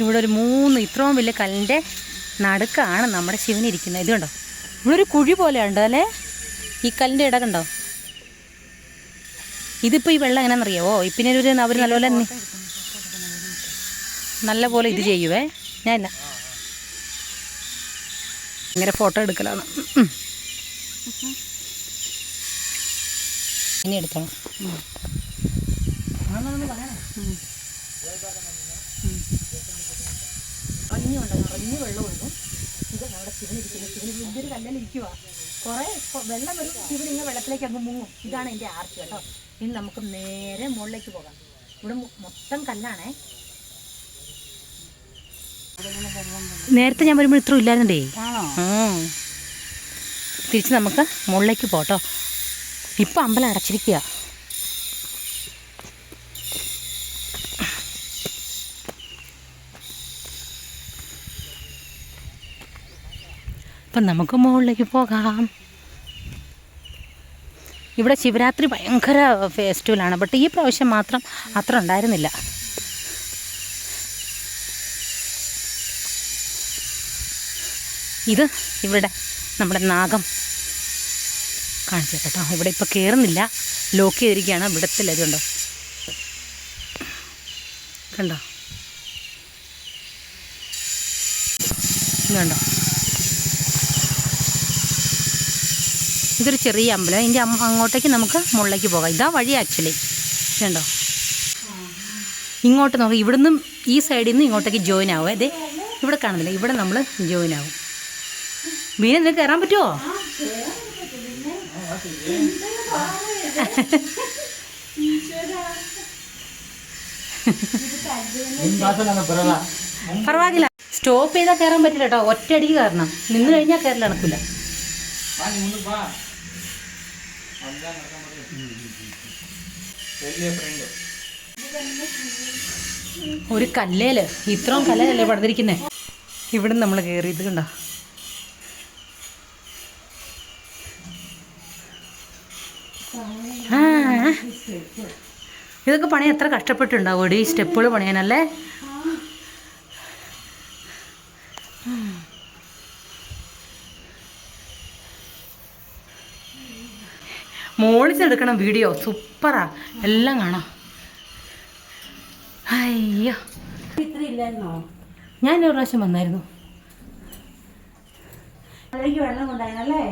ഇവിടെ ഒരു മൂന്ന് ഇത്രയും വലിയ കല്ലിന്റെ നടുക്കാണ് നമ്മുടെ ശിവൻ ഇരിക്കുന്നത്. ഇത് കണ്ടോ ഇവിടെ ഒരു കുഴി പോലെ ഉണ്ടോ അല്ലേ? ഈ കല്ലിന്റെ ഇടകുണ്ടോ ഇതിപ്പോൾ ഈ വെള്ളം എങ്ങനെയാണെന്നറിയാവോ? ഒരു അവർ നല്ലപോലെ നല്ല പോലെ ഇത് ചെയ്യുവേ. ഞാൻ ഭയങ്കര ഫോട്ടോ എടുക്കലാണ്. ഇനി എടുക്കണം. അറിഞ്ഞുകൊണ്ട് അറിഞ്ഞു വെള്ളം ഒഴുകും ഇത് കല്ലിലിരിക്കുക കുറേ വെള്ളം വെള്ളത്തിലേക്ക് അങ്ങ് മുങ്ങും. ഇതാണ് എന്റെ ആർച്ച് കേട്ടോ. ഇനി നമുക്ക് നേരെ മുകളിലേക്ക് പോകാം. ഇവിടെ മൊത്തം കല്ലാണേ. നേരത്തെ ഞാൻ വരുമ്പോൾ ഇത്ര ഇല്ലായിരുന്നേ തിരിച്ച് നമുക്ക് മുകളിലേക്ക് പോട്ടോ ഇപ്പം അമ്പലം അടച്ചിരിക്കുക അപ്പം നമുക്ക് മുകളിലേക്ക് പോകാം. ഇവിടെ ശിവരാത്രി ഭയങ്കര ഫെസ്റ്റിവലാണ് ബട്ട് ഈ പ്രാവശ്യം മാത്രം അത്ര ഉണ്ടായിരുന്നില്ല. ഇത് ഇവിടെ നമ്മുടെ നാഗം. കാണിച്ചു കേട്ടോ. ഇവിടെ ഇപ്പോൾ കയറുന്നില്ല ലോക്ക് ചെയ്തിരിക്കുകയാണ്. ഇവിടത്തില്ല ഇതുണ്ടോ കണ്ടോ? ഇതുണ്ടോ ഇതൊരു ചെറിയ അമ്പലം. ഇതിന്റെ അങ്ങോട്ടേക്ക് നമുക്ക് മുകളിലേക്ക് പോകാം. ഇതാ വഴി ആക്ച്വലി കണ്ടോ? ഇങ്ങോട്ട് നോക്കാം. ഇവിടുന്ന് ഈ സൈഡിൽ നിന്ന് ഇങ്ങോട്ടേക്ക് ജോയിൻ ആവും അതെ ഇവിടെ കാണുന്നില്ല? ഇവിടെ നമ്മൾ ജോയിൻ ആവും. മീൻ നിനക്ക് കയറാൻ പറ്റുമോ പറവാകില്ല സ്റ്റോപ്പ് ചെയ്താൽ കയറാൻ പറ്റില്ല കേട്ടോ ഒറ്റയടിക്ക് കയറണം നിന്ന് കഴിഞ്ഞാൽ കയറില്ല നടക്കില്ല ഒരു കല്ലേൽ. ഇത്രയും കല്ലേലല്ലേ പടന്നിരിക്കുന്നേ ഇവിടെ നമ്മൾ കയറിയത് കണ്ടോ? ഇതൊക്കെ പണി എത്ര കഷ്ടപ്പെട്ടുണ്ടാവും ഈ സ്റ്റെപ്പുകൾ പണിയാനല്ലേ? മോളിച്ചെടുക്കണം വീഡിയോ. സൂപ്പറാ. എല്ലാം കാണാം. അയ്യോ. ഞാൻ ഒരു പ്രാവശ്യം വന്നായിരുന്നു. വെള്ളം കൊണ്ടായിരുന്നല്ലേ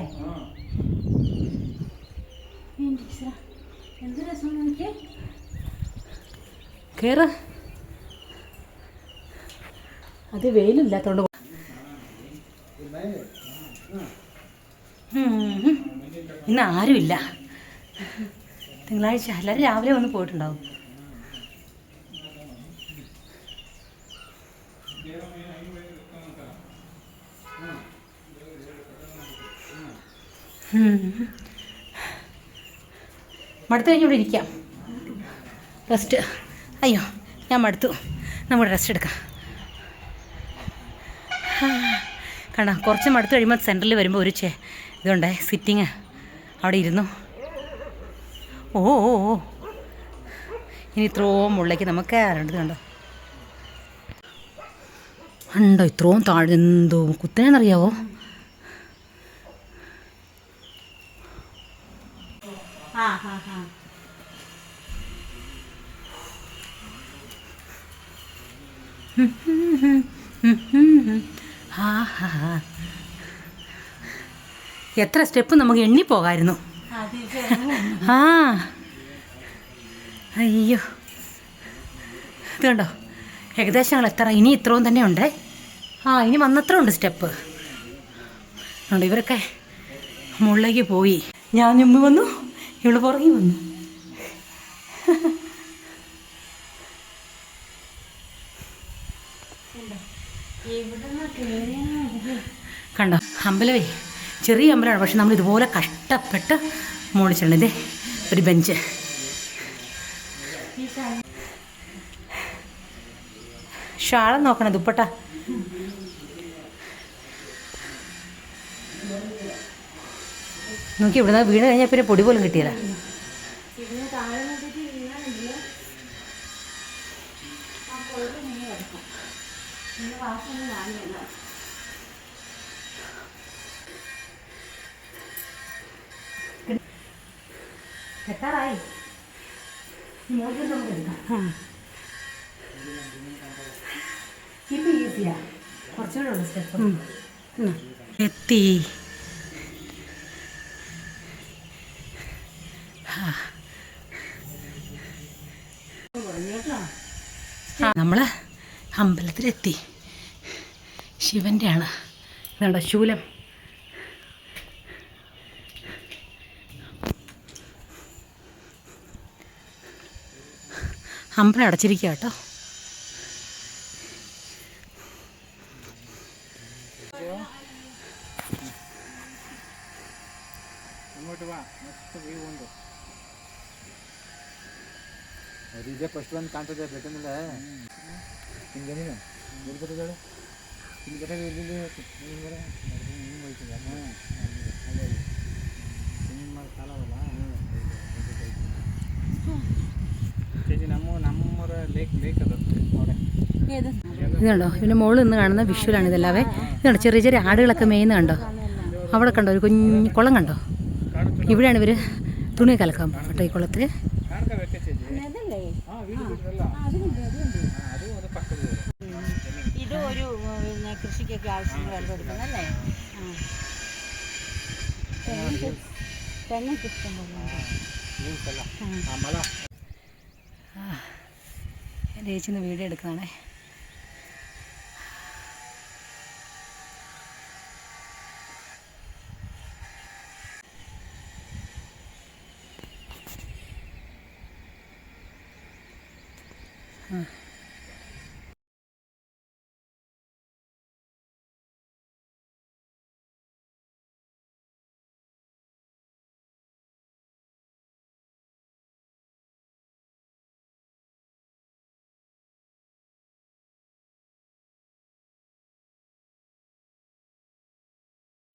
എന്ത് രസം എനിക്ക് കയറ് അത് വെയിലില്ലാത്തോണ്ട്. ഇന്ന് ആരുമില്ല. തിങ്കളാഴ്ച എല്ലാവരും രാവിലെ വന്ന് പോയിട്ടുണ്ടാവും. ഉം. മടുത്ത് കഴിഞ്ഞ് ഇവിടെ ഇരിക്കാം റെസ്റ്റ് അയ്യോ ഞാൻ മടുത്തു. നമ്മൾ റെസ്റ്റ് എടുക്കാം. കണ്ട കുറച്ച് മടുത്ത് കഴിയുമ്പോൾ സെന്ററിൽ വരുമ്പോൾ ഒരു ചേ ഇതുണ്ടേ സിറ്റിങ് അവിടെ ഇരുന്നു. ഓ ഓ ഓ ഇനി ഇത്രയും മുകളിലേക്ക് നമുക്ക് കയറേണ്ടത് കണ്ടോ? ഉണ്ടോ ഇത്രയും താഴെ എന്തോ കുത്തനെന്നറിയാവോ? എത്ര സ്റ്റെപ്പ് നമുക്ക് എണ്ണി പോകാമായിരുന്നു ആ. അയ്യോ. ഇത് കണ്ടോ? ഏകദേശം ഞങ്ങൾ എത്ര ഇനി ഇത്രയും തന്നെ ഉണ്ട്? ആ ഇനി വന്നത്ര ഉണ്ട് സ്റ്റെപ്പ്. ഉണ്ട് ഇവരൊക്കെ മുകളിലേക്ക് പോയി. ഞാൻ മുമ്പ് വന്നു. ഇവൾ പുറകെ വന്നു. കണ്ടോ? അമ്പലവേ ചെറിയ അമ്പലമാണ് പക്ഷെ നമ്മൾ ഇതുപോലെ കഷ്ടപ്പെട്ട് മോളിച്ചിട്ടുണ്ട്. ഇതേ ഒരു ബെഞ്ച്. ഷാളം നോക്കണം ദുപ്പട്ട. നോക്കി ഇവിടുന്ന് വീണ് കഴിഞ്ഞാൽ പിന്നെ പൊടി പോലും കിട്ടിയില്ല. എത്താറായി? നമുക്ക് എടുക്കാം. ഇപ്പം ഈസിയാ കുറച്ചുകൂടെ ഉള്ളു സ്റ്റെപ്പ് എത്തി. നമ്മൾ അമ്പലത്തിലെത്തി. ശിവന്റെ ആണ്. ഇതാണ് ശൂലം. അമ്പലം അടച്ചിരിക്കുക കേട്ടോ. അങ്ങോട്ട് വാ നെക്സ്റ്റ് വ്യൂ ഉണ്ടോ ಅದು ಇದೇ ಫಸ್ಟ್ ಬಂದು ಕಾಣ್ತದೆ ಬೇಕಂದ್ರೆ. ಹಿಂಗೇನಿಲ್ಲ ಬರ್ತದೆ ಹಿಂಗೆ ಹಿಂಗೆ ಹಿಂಗೆ ಹಿಂಗೆ ಮಾಡಿ. ഇതുണ്ടോ ഇതിന്റെ മുകളിൽ നിന്ന് കാണുന്ന വിഷ്വലാണ് ഇതെല്ലാവേ. ഇതുണ്ടോ ചെറിയ ചെറിയ ആടുകളൊക്കെ മേയുന്ന കണ്ടോ? അവിടെ കണ്ടോ ഒരു കുഞ്ഞു കുളം കണ്ടോ? ഇവിടെയാണ് ഇവർ തുണി കലക്കാൻ കേട്ടോ ഈ കുളത്തിൽ ചെടിക്ക് ആവശ്യത്തിന് വെള്ളം കൊടുക്കുന്നല്ലേ തെങ്ങ് തെങ്ങൊക്കെ ഇഷ്ടം പോലെ ചേച്ചിന്ന് വീഡിയോ എടുക്കുന്നതാണേ. ആ.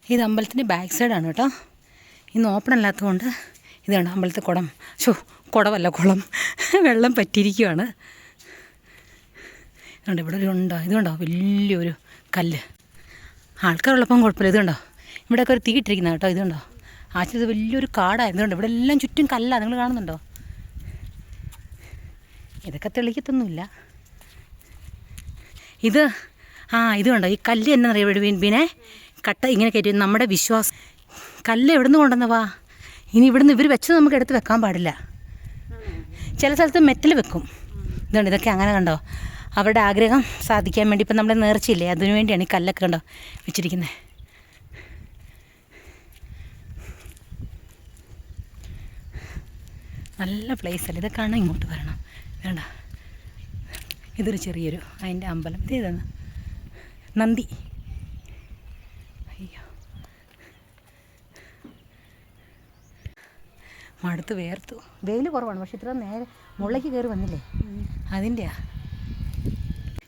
ഇത് അമ്പലത്തിന്റെ ബാക്ക് സൈഡാണ് കേട്ടോ. ഇന്ന് ഓപ്പൺ അല്ലാത്തതുകൊണ്ട് ഇതാണ് അമ്പലത്തെ കുടം. ഷോ കുടമല്ല കുളം. വെള്ളം പറ്റിയിരിക്കുകയാണ് ഇതുണ്ട് ഇവിടെ ഒരു ഉണ്ടോ? ഇതുണ്ടോ വലിയൊരു കല്ല്. ആൾക്കാരുള്ളപ്പം കുഴപ്പമില്ല. ഇതുണ്ടോ ഇവിടെയൊക്കെ ഒരു തീയിട്ടിരിക്കുന്ന കേട്ടോ. ഇതുണ്ടോ ആക്ച്വലി ഇത് വലിയൊരു കാടായിരുന്നു. ഇവിടെ എല്ലാം ചുറ്റും കല്ലാണ് നിങ്ങൾ കാണുന്നുണ്ടോ? ഇതൊക്കെ തെളിക്കത്തൊന്നുമില്ല ഇത് ആ ഇത് കണ്ടോ? ഈ കല്ല് എന്നറിയാം പിന്നെ കട്ട ഇങ്ങനെ കയറ്റി നമ്മുടെ വിശ്വാസം. കല്ല് എവിടുന്ന് കൊണ്ടുവന്നവാ ഇനി ഇവിടുന്ന് ഇവർ വെച്ചത് നമുക്ക് എടുത്ത് വെക്കാൻ പാടില്ല. ചില സ്ഥലത്ത് മെറ്റൽ വെക്കും. ഇതുണ്ട് ഇതൊക്കെ അങ്ങനെ കണ്ടോ? അവരുടെ ആഗ്രഹം സാധിക്കാൻ വേണ്ടി ഇപ്പം നമ്മുടെ നേർച്ചയില്ലേ? അതിനു വേണ്ടിയാണ് ഈ കല്ലൊക്കെ കണ്ടോ വെച്ചിരിക്കുന്നത് നല്ല പ്ലേസ് അല്ലേ? ഇതൊക്കെ കാണാൻ ഇങ്ങോട്ട് വരണം. വേണ്ട. ഇതൊരു ചെറിയൊരു അതിന്റെ അമ്പലം. ഇത് ഏതാണ്? നന്ദി. മടുത്ത് വേർത്തു. വെയിൽ കുറവാണ്. പക്ഷെ ഇത്ര നേരെ മുള്ളയ്ക്ക് കയറി വന്നില്ലേ? അതിന്റെയാ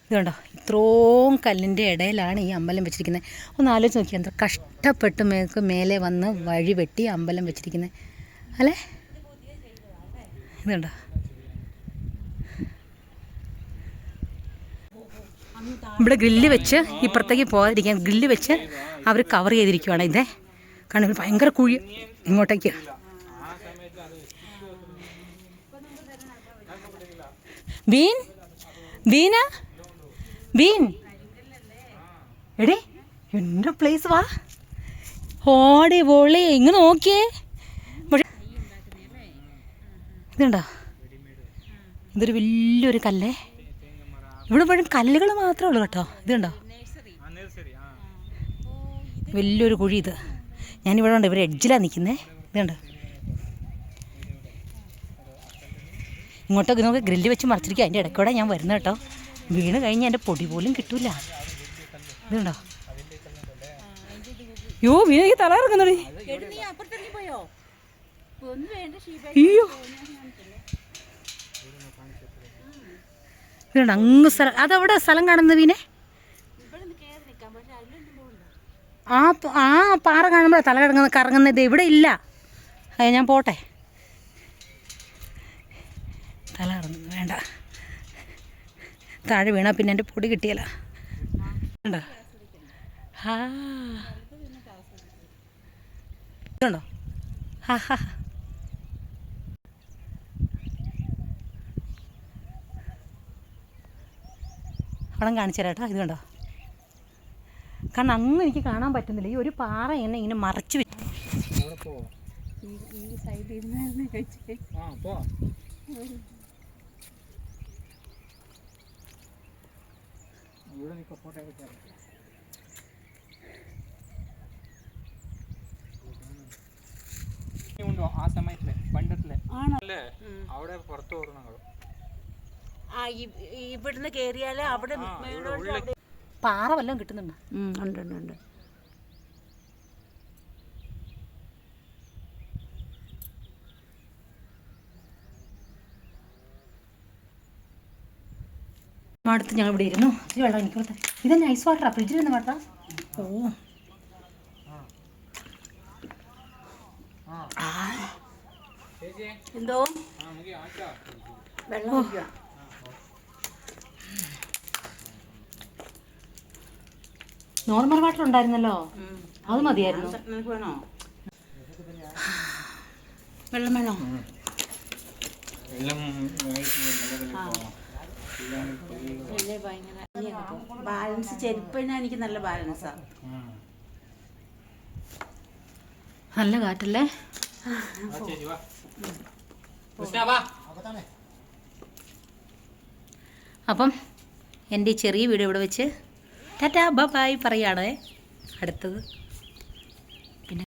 ഇതുണ്ടോ ഇത്രയും കല്ലിന്റെ ഇടയിലാണ് ഈ അമ്പലം വെച്ചിരിക്കുന്നത്. ഒന്ന് ആലോചിച്ച് നോക്കിയാൽ എന്താ കഷ്ടപ്പെട്ട് മേക്ക് മേലെ വന്ന് വഴി വെട്ടി അമ്പലം വെച്ചിരിക്കുന്നത്. അല്ലേ? ഇതുണ്ടോ ഇവിടെ ഗ്രില്ല് വെച്ച് ഇപ്പുറത്തേക്ക് പോകാതിരിക്കാൻ ഗ്രില്ല് വെച്ച് അവർ കവർ ചെയ്തിരിക്കുവാണ് ഇതേ. കാരണം ഭയങ്കര കുഴി ഇങ്ങോട്ടേക്ക്. വീൻ? വീന? വീൻ? എടേ എന്റെ പ്ലേസ് വാ. ഓടി പൊളി ഇങ്ങ് നോക്കിയേ. ഇതുണ്ടോ? ഇതൊരു വലിയൊരു കല്ലേ? ഇവിടെ ഇപ്പോഴും കല്ലുകൾ മാത്രമേ ഉള്ളൂ കേട്ടോ. ഇതുണ്ടോ? വലിയൊരു കുഴി ഇത്. ഞാനിവിടെ ഉണ്ട് ഇവർ എഡ്ജിലാണ് നിൽക്കുന്നത് ഇതുണ്ട്? ഇങ്ങോട്ടൊക്കെ നമുക്ക് ഗ്രില്ല് വെച്ച് മറിച്ചിരിക്കുക അതിന്റെ ഇടയ്ക്കൂടെ ഞാൻ വരുന്നത് കേട്ടോ. വീണ് കഴിഞ്ഞ് എന്റെ പൊടി പോലും കിട്ടൂല. ഇതുണ്ടോ? യോ വീണ ഈ തല ഇതുണ്ട് അങ്ങ് സ്ഥലം അതവിടെ സ്ഥലം കാണുന്നത് വീനെ ആ ആ പാറ കാണുമ്പോഴാണ് തല കിടങ്ങുന്നത് കറങ്ങുന്നത്. ഇവിടെ ഇല്ല. ഞാൻ പോട്ടെ. തല കറങ്ങുന്നു വേണ്ട. താഴെ വീണാ പിന്നെ എന്റെ പൊടി കിട്ടിയല്ല. വേണ്ട ഹാ. ഇതുണ്ടോ? ഹാ ഹാ അവിടെ കാണിച്ചു തരാം കേട്ടോ. ഇത് കണ്ടോ കാരണം അങ്ങ് എനിക്ക് കാണാൻ പറ്റുന്നില്ല. ഈ ഒരു പാറ എന്നെ ഇങ്ങനെ മറച്ചു വെച്ചു അവിടെ പോ ഈ ഈ സൈഡിൽ നിന്ന് കഴിച്ചേ ആ പോ ഇവിടെ നിൽക്കോ ഫോട്ടോ ഒക്കെ ഉണ്ടോ? ആ സമയത്തിൽ പണ്ടത്തിൽ? ആണോ? അല്ലേ? അവിടെ പുറത്ത് ആ ഇവിടുന്ന് കയറിയാൽ അവിടെ പാറ വല്ലതും കിട്ടുന്നുണ്ടോ? ഉണ്ട് ഉണ്ട് ഉണ്ട്. അടുത്ത് ഞങ്ങൾ ഇവിടെ ഇരുന്നു. ഇത്തിരി വെള്ളം എനിക്ക് കൊടുത്താൽ ഇതന്നെ ഐസ് വാട്ടറാ ഫ്രിഡ്ജിൽ നിന്ന് വാട്ടറാ ഓ. എന്തോ? ആ നമുക്ക് ആക്കാം വെള്ളം നോർമൽ വാട്ടർ ഉണ്ടായിരുന്നല്ലോ അത് മതിയായിരുന്നു. വെള്ളം വേണോ? ബാലൻസ് ചെരുപ്പിന് എനിക്ക് നല്ല ബാലൻസാണ് നല്ല കാറ്റല്ലേ? അപ്പം എന്റെ ചെറിയ വീഡിയോ ഇവിടെ വെച്ച് ടാറ്റാ ബ ബായ് പറയുകയാണേ അടുത്തത്.